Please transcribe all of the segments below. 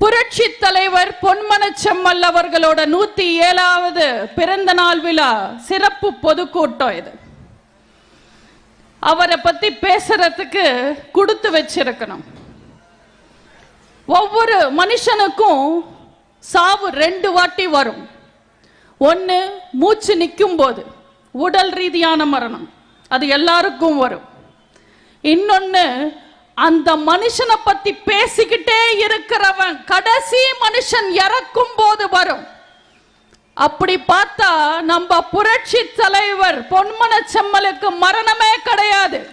புரட்சி தலைவர் பொன்மன செம்மல் அவர்களோட நூத்தி ஏழாவது பிறந்த நாள் விழா சிறப்பு பொதுக்கூட்டம் இது. அவரை பத்தி பேசுறதுக்கு கொடுத்து வச்சிருக்கணும். ஒவ்வொரு மனுஷனுக்கும் சாவு ரெண்டு வாட்டி வரும். ஒன்று மூச்சு நிற்கும் போது உடல் ரீதியான மரணம் அது எல்லாருக்கும் வரும். இன்னொன்னு அந்த மனுஷனை பத்தி பேசிக்கிட்டே இருக்கிறவன் கடைசி மனுஷன் இறக்கும் போது வரும். அப்படி பார்த்தா நம்ம புரட்சி தலைவர் பொன்மன செம்மலுக்கு மரணமே கிடையாது.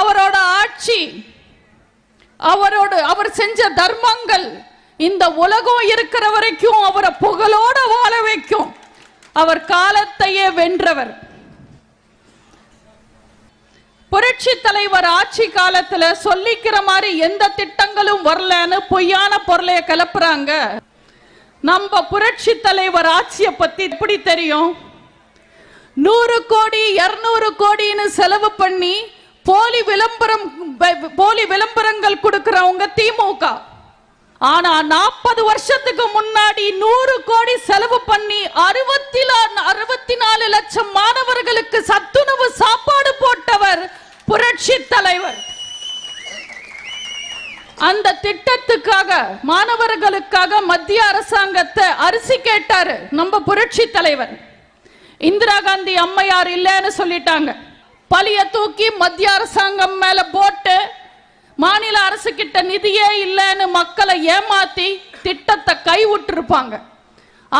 அவரோட ஆட்சி அவரோட அவர் செஞ்ச தர்மங்கள் இந்த உலகம் இருக்கிற வரைக்கும் அவரை புகழோட வாழ வைக்கும். அவர் காலத்தையே வென்றவர். புரட்சி தலைவர் ஆட்சி காலத்துல சொல்லிக்கிற மாதிரி எந்த திட்டங்களும் வரலன்னு பொய்யான பொருளைய கிளப்புறாங்க நம்ம புரட்சி தலைவர் ஆட்சியை பத்தி எப்படி தெரியும்? நூறு கோடி இருநூறு கோடின்னு செலவு பண்ணி போலி விளம்பரம் போலி விளம்பரங்கள் கொடுக்கறவங்க திமுக. ஆனா நாற்பது வருஷத்துக்கு முன்னாடி நூறு கோடி செலவு பண்ணி அறுபத்தி அறுபத்தி நாலு லட்சம் மாணவர்களுக்கு சத்துணவு புரட்சி தலைவர். அந்த திட்டத்துக்காக மாணவர்களுக்காக மத்திய அரசாங்கத்தை அரிசி கேட்டாரு நம்ம புரட்சி தலைவர். இந்திரா காந்தி அம்மையார் இல்லைன்னு சொல்லிட்டாங்க. பழிய தூக்கி மத்திய அரசாங்கம் மேல போட்டு மாநில அரசு கிட்ட நிதியே இல்லைன்னு மக்களை ஏமாத்தி திட்டத்தை கைவிட்டிருப்பாங்க.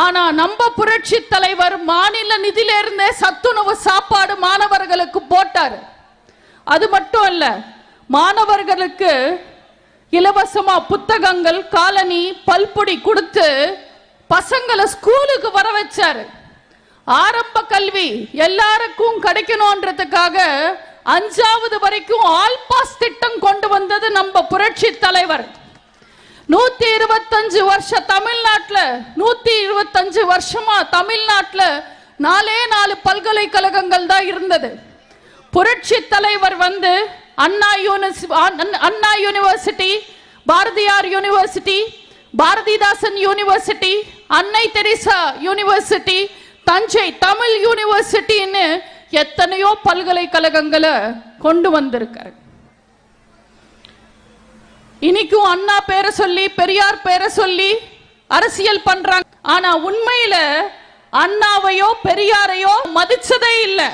ஆனா நம்ம புரட்சி தலைவர் மாநில நிதியிலிருந்தே சத்துணவு சாப்பாடு மாணவர்களுக்கு போட்டாரு. அது மட்டும் இல்ல மாணவர்களுக்கு இலவசமா புத்தகங்கள் காலனி பல்பொடி கொடுத்து பசங்களை ஸ்கூலுக்கு வர வச்சாரு. ஆரம்ப கல்வி எல்லாருக்கும் கிடைக்கணும்ன்றதுக்காக அஞ்சாவது வரைக்கும் ஆல் பாஸ் திட்டம் கொண்டு வந்தது நம்ம புரட்சி தலைவர். நூத்தி இருபத்தஞ்சு வருஷ தமிழ்நாட்டில் நூத்தி இருபத்தஞ்சு வருஷமா தமிழ்நாட்டில் நாலே நாலு பல்கலைக்கழகங்கள் தான் இருந்தது. புரட்சி தலைவர் வந்து Anna Younis Anna- Anna university Bharathiar university Bharathidasan university அன்னை தெரசா யூனிவர்சிட்டி தஞ்சை தமிழ் யூனிவர்சிட்டின்னு எத்தனையோ பல்கலைக்கழகங்களை கொண்டு வந்திருக்காரு. இன்னைக்கும் அண்ணா பேரை சொல்லி பெரியார் பேரை சொல்லி அரசியல் பண்றாங்க. ஆனா உண்மையில அண்ணாவையோ பெரியாரையோ மதிச்சதே இல்லை.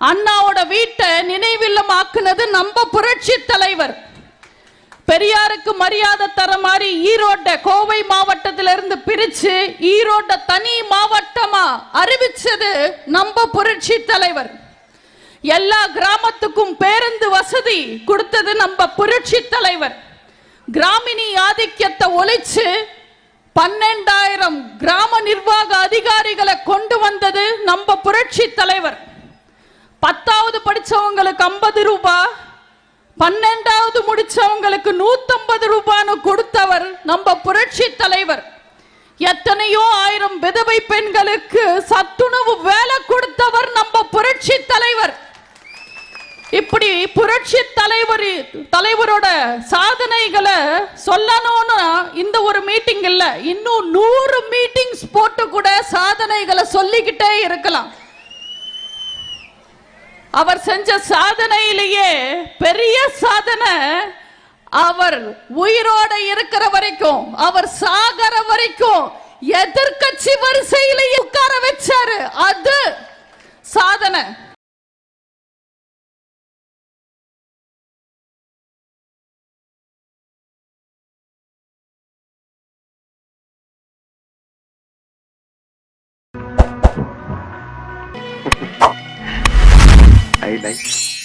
அண்ணாவோட வீட்டை நினைவில்லம் ஆக்குனது நம்ம புரட்சி தலைவர். பெரியாருக்கு மரியாதை தர மாதிரி ஈரோட்டை கோவை மாவட்டத்திலிருந்து பிரிச்சு ஈரோட்டை தனி மாவட்டமா அறிவிச்சது நம்ம புரட்சி தலைவர். எல்லா கிராமத்துக்கும் பேருந்து வசதி கொடுத்தது நம்ம புரட்சி தலைவர். கிராமினி ஆதிக்கத்தை ஒழிச்சு பன்னெண்டாயிரம் கிராம நிர்வாக அதிகாரிகளை கொண்டு வந்தது நம்ம புரட்சி தலைவர். பத்தாவது படிச்சவங்களுக்கு ஐம்பது ரூபாய் பன்னெண்டாவது முடிச்சவங்களுக்கு நூத்தம்பது ரூபான்னு கொடுத்தவர் நம்ம புரட்சி தலைவர். எத்தனையோ ஆயிரம் விதவை பெண்களுக்கு சத்துணவு வேலை கொடுத்தவர் நம்ம புரட்சி தலைவர். இப்படி புரட்சி தலைவர் தலைவரோட சாதனைகளை சொல்லணும்னு இந்த ஒரு மீட்டிங் இல்லை இன்னும் நூறு மீட்டிங்ஸ் போட்டு கூட சாதனைகளை சொல்லிக்கிட்டே இருக்கலாம். அவர் செஞ்ச சாதனையிலேயே பெரிய சாதனை அவர் உயிரோட இருக்கிற வரைக்கும் அவர் சாகர வரைக்கும் எதிர்க்கட்சி வரிசையிலேயே உட்கார வச்சாரு. அது சாதனை. aí, né?